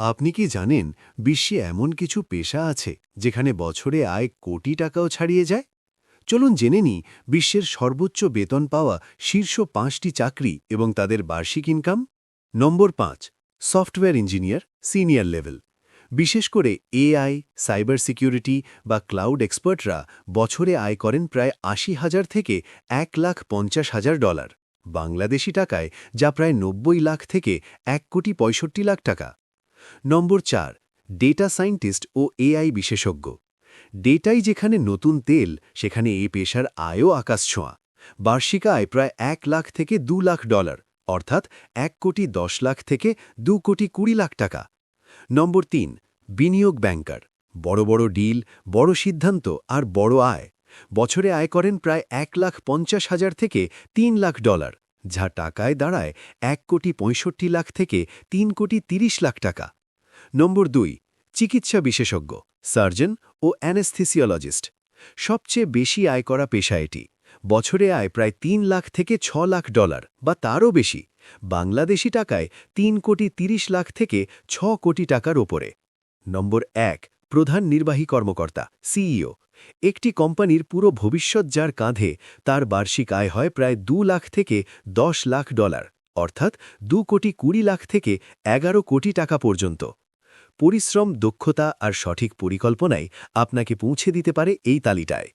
আপনি কি জানেন, বিশ্বে এমন কিছু পেশা আছে, যেখানে বছরে আয় কোটি টাকাও ছাড়িয়ে যায়? চলুন জেনে নিই, বিশ্বের সর্বোচ্চ বেতন পাওয়া শীর্ষ পাঁচটি চাকরি এবং তাদের বার্ষিক ইনকাম। নম্বর পাঁচ, সফটওয়্যার ইঞ্জিনিয়ার, সিনিয়র লেভেল। বিশেষ করে এআই, সাইবার সিকিউরিটি বা ক্লাউড এক্সপার্টরা বছরে আয় করেন প্রায় আশি হাজার থেকে এক লাখ পঞ্চাশ হাজার ডলার। বাংলাদেশি টাকায় যা প্রায় নব্বই লাখ থেকে এক কোটি পঁয়ষট্টি লাখ টাকা। নম্বর চার ডেটা সায়েন্টিস্ট ও এআই বিশেষজ্ঞ। ডেটাই যেখানে নতুন তেল, সেখানে এই পেশার আয়ও আকাশ ছোঁয়া। বার্ষিক আয় প্রায় এক লাখ থেকে দু লাখ ডলার, অর্থাৎ এক কোটি দশ লাখ থেকে দু কোটি কুড়ি লাখ টাকা। নম্বর তিন, বিনিয়োগ ব্যাংকার বড় বড় ডিল বড় সিদ্ধান্ত আর বড় আয়। বছরে আয় করেন প্রায় এক লাখ পঞ্চাশ হাজার থেকে তিন লাখ ডলার, যা টাকায় দাঁড়ায় এক কোটি পঁয়ষট্টি লাখ থেকে তিন কোটি তিরিশ লাখ টাকা। নম্বর দুই, চিকিৎসা বিশেষজ্ঞ, সার্জন ও অ্যানেস্থিসিওলজিস্ট। সবচেয়ে বেশি আয় করা পেশা এটি। বছরে আয় প্রায় তিন লাখ থেকে ছ লাখ ডলার, বা তারও বেশি। বাংলাদেশি টাকায় তিন কোটি তিরিশ লাখ থেকে ছ কোটি টাকার ওপরে। নম্বর এক, প্রধান নির্বাহী কর্মকর্তা, সিইও। একটি কোম্পানির পুরো ভবিষ্যৎ যার কাঁধে তার বার্ষিক আয় হয় প্রায় দু লাখ থেকে দশ লাখ ডলার, অর্থাৎ দু কোটি কুড়ি লাখ থেকে এগারো কোটি টাকা পর্যন্ত। পরিশ্রম দক্ষতা আর সঠিক পরিকল্পনাই আপনাকে পৌঁছে দিতে পারে এই তালিটায়।